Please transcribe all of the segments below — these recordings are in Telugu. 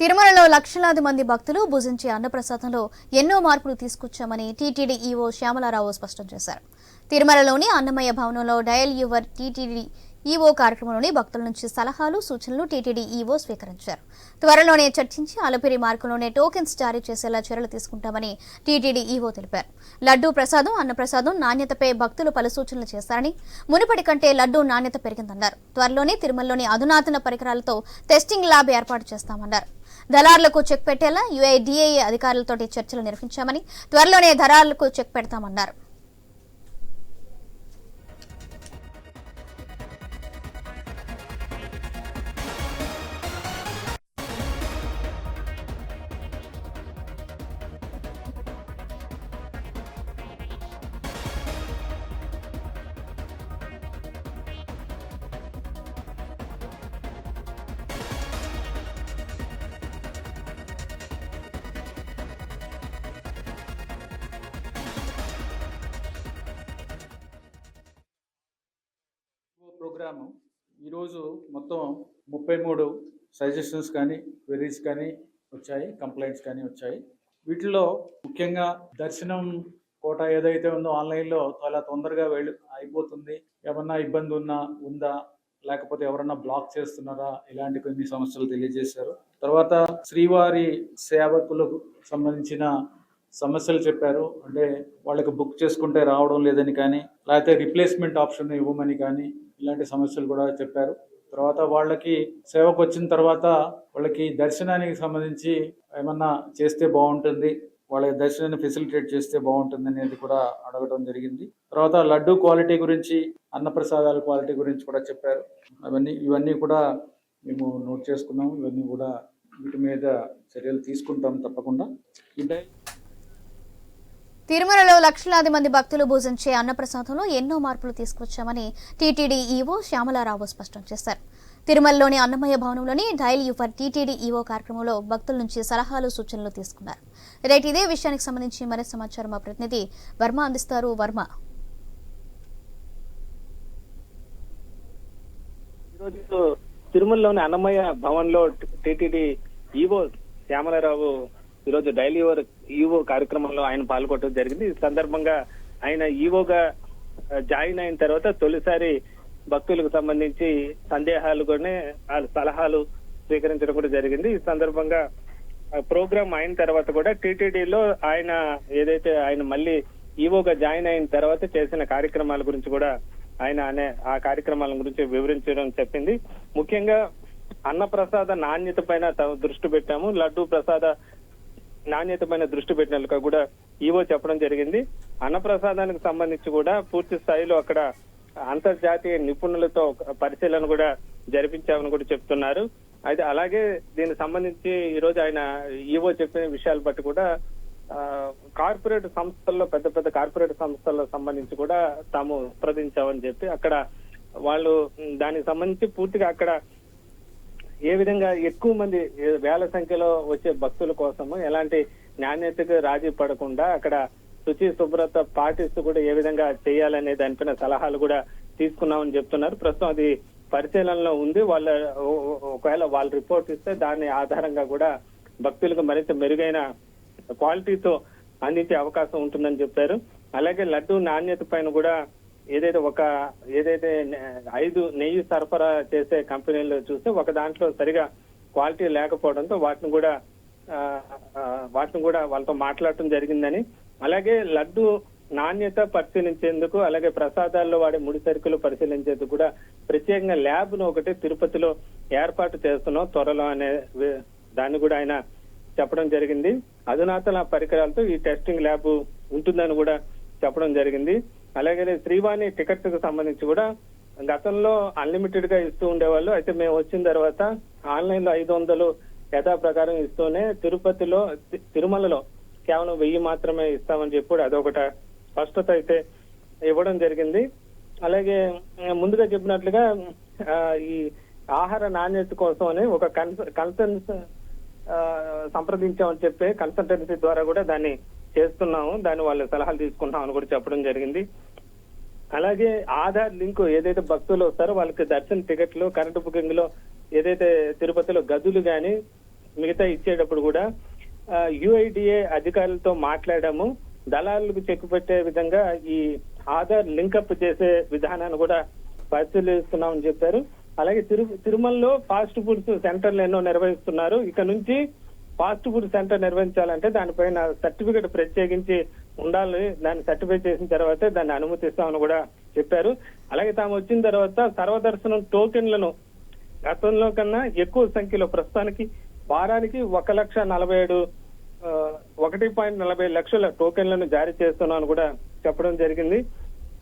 తిరుమలలో లక్షలాది మంది భక్తులు భుజించే అన్నప్రసాదంలో ఎన్నో మార్పులు తీసుకొచ్చామని టీటీడీ ఈవో శ్యామలారావు స్పష్టం చేశారు. తిరుమలలోని అన్నమయ్య భవనంలో డయల్ యువర్ టీటీడీ ఈవో కార్యక్రమంలోని భక్తుల నుంచి సలహాలు సూచనలు టీటీడీ ఈవో స్వీకరించారు. త్వరలోనే చర్చించి అలపిరి మార్గంలోనే టోకెన్స్ జారీ చేసేలా చర్యలు తీసుకుంటామని టీటీడీ ఈవో తెలిపారు. లడ్డూ ప్రసాదం అన్నప్రసాదం నాణ్యతపై భక్తులు పలు సూచనలు చేశారని మునుపటి కంటే లడ్డూ నాణ్యత పెరిగిందన్నారు. త్వరలోనే తిరుమలలోని అధునాతన పరికరాలతో టెస్టింగ్ ల్యాబ్ ఏర్పాటు చేస్తామన్నారు. దళారులకు చెక్ పెట్టేలా యుఐడిఏ అధికారులతో చర్చలు నిర్వహించామని త్వరలోనే దళారులకు చెక్ పెడతామన్నారు. ప్రోగ్రాము. ఈరోజు మొత్తం ముప్పై మూడు సజెషన్స్ కానీ క్వెరీస్ కానీ వచ్చాయి కంప్లైంట్స్ కానీ వచ్చాయి. వీటిలో ముఖ్యంగా దర్శనం కోట ఏదైతే ఉందో ఆన్లైన్లో చాలా తొందరగా వెళ్ళి అయిపోతుంది. ఏమన్నా ఇబ్బంది ఉన్నా ఉందా? లేకపోతే ఎవరన్నా బ్లాక్ చేస్తున్నారా? ఇలాంటి కొన్ని సమస్యలు తెలియజేశారు. తర్వాత శ్రీవారి సేవకులకు సంబంధించిన సమస్యలు చెప్పారు. అంటే వాళ్ళకి బుక్ చేసుకుంటే రావడం లేదని కానీ లేకపోతే రిప్లేస్మెంట్ ఆప్షన్ ఇవ్వమని కానీ ఇలాంటి సమస్యలు కూడా చెప్పారు. తర్వాత వాళ్ళకి సేవకు వచ్చిన తర్వాత వాళ్ళకి దర్శనానికి సంబంధించి ఏమన్నా చేస్తే బాగుంటుంది వాళ్ళ దర్శనాన్ని ఫెసిలిటేట్ చేస్తే బాగుంటుంది అనేది కూడా అడగడం జరిగింది. తర్వాత లడ్డు క్వాలిటీ గురించి అన్నప్రసాదాల క్వాలిటీ గురించి కూడా చెప్పారు. అవన్నీ ఇవన్నీ కూడా మేము నోట్ చేసుకున్నాం ఇవన్నీ కూడా వీటి మీద చర్యలు తీసుకుంటాం తప్పకుండా. ఈ తిరుమలలో లక్షలాది మంది భక్తులు భుజించే అన్నప్రసాదంలో ఎన్నో మార్పులు తీసుకొచ్చామని టీటీడీ ఈవో శ్యామలారావు స్పష్టం చేశారు. తిరుమలలోని అన్నమయ్య భవనంలోని డైల్ యువర్ టీటీడీ ఈవో కార్యక్రమంలో భక్తుల నుంచి సలహాలు సూచనలు తీసుకున్నారు. రేట్ ఇదే విషయానికి సంబంధించి మరింత సమాచారం మా ప్రతినిధి వర్మ అందిస్తారు. వర్మ. తిరుమలలోని అన్నమయ్య భవన్లో టీటీడీ టిటిడి ఈవో శ్యామలరావు ఈరోజు డైలీ ఓవర్ ఈవో కార్యక్రమంలో ఆయన పాల్గొనడం జరిగింది. ఈ సందర్భంగా ఆయన ఈవోగా జాయిన్ అయిన తర్వాత తొలిసారి భక్తులకు సంబంధించి సందేహాలు కూడా వాళ్ళ సలహాలు స్వీకరించడం కూడా జరిగింది. ఈ సందర్భంగా ప్రోగ్రామ్ అయిన తర్వాత కూడా టీటీడీలో ఆయన ఏదైతే ఆయన మళ్ళీ ఈవోగా జాయిన్ అయిన తర్వాత చేసిన కార్యక్రమాల గురించి కూడా ఆయన అనే ఆ కార్యక్రమాల గురించి వివరించడం చెప్పింది. ముఖ్యంగా అన్నప్రసాద నాణ్యత పైన దృష్టి పెట్టాము. లడ్డు ప్రసాద నాణ్యతమైన దృష్టి పెట్టినట్లుగా కూడా ఈవో చెప్పడం జరిగింది. అన్నప్రసాదానికి సంబంధించి కూడా పూర్తి స్థాయిలో అక్కడ అంతర్జాతీయ నిపుణులతో పరిశీలన కూడా జరిపించామని కూడా చెప్తున్నారు. అయితే అలాగే దీనికి సంబంధించి ఈ రోజు ఆయన ఈవో చెప్పిన విషయాలు బట్టి కూడా ఆ, కార్పొరేట్ సంస్థల్లో పెద్ద పెద్ద కార్పొరేట్ సంస్థల్లో సంబంధించి కూడా తాము సంప్రదించామని చెప్పి అక్కడ వాళ్ళు దానికి సంబంధించి పూర్తిగా అక్కడ ఏ విధంగా ఎక్కువ మంది వేల సంఖ్యలో వచ్చే భక్తుల కోసము ఎలాంటి నాణ్యతకు రాజీ పడకుండా అక్కడ శుచి శుభ్రత పాటిస్తూ కూడా ఏ విధంగా చేయాలనే దానిపైన సలహాలు కూడా తీసుకున్నామని చెప్తున్నారు. ప్రస్తుతం అది పరిశీలనలో ఉంది. వాళ్ళ ఒకవేళ వాళ్ళు రిపోర్ట్ ఇస్తే దాని ఆధారంగా కూడా భక్తులకు మరింత మెరుగైన క్వాలిటీతో అందించే అవకాశం ఉంటుందని చెప్పారు. అలాగే లడ్డు నాణ్యత పైన కూడా ఏదైతే ఒక ఏదైతే ఐదు నెయ్యి సరఫరా చేసే కంపెనీలు చూస్తే ఒక దాంట్లో సరిగా క్వాలిటీ లేకపోవడంతో వాటిని కూడా వాటిని కూడా వాళ్ళతో మాట్లాడటం జరిగిందని. అలాగే లడ్డు నాణ్యత పరిశీలించేందుకు అలాగే ప్రసాదాల్లో వాడే ముడి సరుకులు పరిశీలించేందుకు కూడా ప్రత్యేకంగా ల్యాబ్ను ఒకటి తిరుపతిలో ఏర్పాటు చేస్తున్నాం త్వరలో అనే దాన్ని కూడా ఆయన చెప్పడం జరిగింది. అధునాతన పరికరాలతో ఈ టెస్టింగ్ ల్యాబ్ ఉంటుందని కూడా చెప్పడం జరిగింది. అలాగే శ్రీవాణి టికెట్స్కు సంబంధించి కూడా గతంలో అన్లిమిటెడ్గా ఇస్తూ ఉండేవాళ్ళు. అయితే మేము వచ్చిన తర్వాత ఆన్లైన్లో ఐదు వందలు యథా ప్రకారం ఇస్తూనే తిరుపతిలో తిరుమలలో కేవలం వెయ్యి మాత్రమే ఇస్తామని చెప్పి అదొకట స్పష్టత అయితే ఇవ్వడం జరిగింది. అలాగే ముందుగా చెప్పినట్లుగా ఈ ఆహార నాణ్యత కోసమని ఒక కన్సర్న్స్ సంప్రదించామని చెప్పి కన్సల్టెన్సీ ద్వారా కూడా దాన్ని చేస్తున్నాము. దాని వాళ్ళ సలహాలు తీసుకుంటాం అని కూడా చెప్పడం జరిగింది. అలాగే ఆధార్ లింక్ ఏదైతే భక్తులు వస్తారో వాళ్ళకి దర్శన టికెట్లు కరెంటు బుకింగ్లో ఏదైతే తిరుపతిలో గదులు గాని మిగతా ఇచ్చేటప్పుడు కూడా యుఐడిఏ అధికారులతో మాట్లాడాము. దళాలకు చెక్ పెట్టే విధంగా ఈ ఆధార్ లింకప్ చేసే విధానాన్ని కూడా పరిశీలిస్తున్నామని చెప్పారు. అలాగే తిరు తిరుమలలో ఫాస్ట్ ఫుడ్స్ సెంటర్లు ఎన్నో నిర్వహిస్తున్నారు. ఇక నుంచి ఫాస్ట్ ఫుడ్ సెంటర్ నిర్వహించాలంటే దానిపైన సర్టిఫికేట్ ప్రత్యేకించి ఉండాలి. దాన్ని సర్టిఫై చేసిన తర్వాతే దాన్ని అనుమతిస్తామని కూడా చెప్పారు. అలాగే తాము వచ్చిన తర్వాత సర్వదర్శనం టోకెన్లను గతంలో కన్నా ఎక్కువ సంఖ్యలో ప్రస్తుతానికి వారానికి ఒక లక్ష నలభై ఏడు ఒకటి పాయింట్ నలభై లక్షల టోకెన్లను జారీ చేస్తున్నామని కూడా చెప్పడం జరిగింది.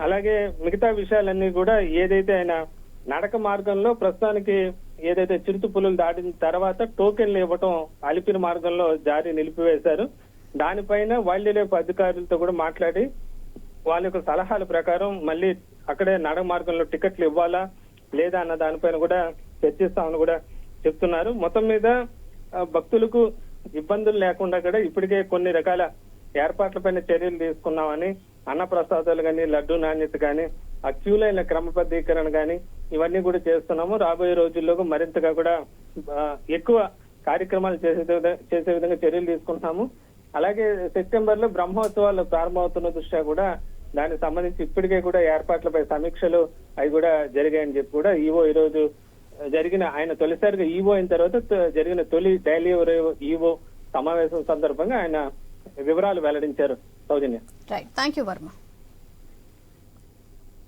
అలాగే మిగతా విషయాలన్నీ కూడా ఏదైతే ఆయన నడక మార్గంలో ప్రస్తుతానికి ఏదైతే చిరుత పులులు దాటిన తర్వాత టోకెన్లు ఇవ్వటం అలిపిరి మార్గంలో జారీ నిలిపివేశారు. దానిపైన వైల్డ్ లైఫ్ అధికారులతో కూడా మాట్లాడి వాళ్ళ యొక్క సలహాల ప్రకారం మళ్ళీ అక్కడే నడ మార్గంలో టికెట్లు ఇవ్వాలా లేదా అన్న దానిపైన కూడా చర్చిస్తామని కూడా చెప్తున్నారు. మొత్తం మీద భక్తులకు ఇబ్బందులు లేకుండా కూడా ఇప్పటికే కొన్ని రకాల ఏర్పాట్లపైన చర్యలు తీసుకున్నామని అన్న ప్రసాదాలు కానీ లడ్డు నాణ్యత కానీ ఆ క్యూ లైన్ల క్రమబద్ధీకరణ కానీ ఇవన్నీ కూడా చేస్తున్నాము. రాబోయే రోజుల్లో మరింతగా కూడా ఎక్కువ కార్యక్రమాలు చేసే విధంగా- చేసే విధంగా చర్యలు తీసుకుంటున్నాము. అలాగే సెప్టెంబర్లో బ్రహ్మోత్సవాలు ప్రారంభమవుతున్న దృష్ట్యా కూడా దానికి సంబంధించి ఇప్పటికే కూడా ఏర్పాట్లపై సమీక్షలు అవి కూడా జరిగాయని చెప్పి కూడా ఈవో ఈ రోజు జరిగిన ఆయన తొలిసారిగా ఈవో అయిన తర్వాత జరిగిన తొలి డైలీ ఈవో సమావేశం సందర్భంగా ఆయన వివరాలు వెల్లడించారు. సౌజన్య. Thank you Varma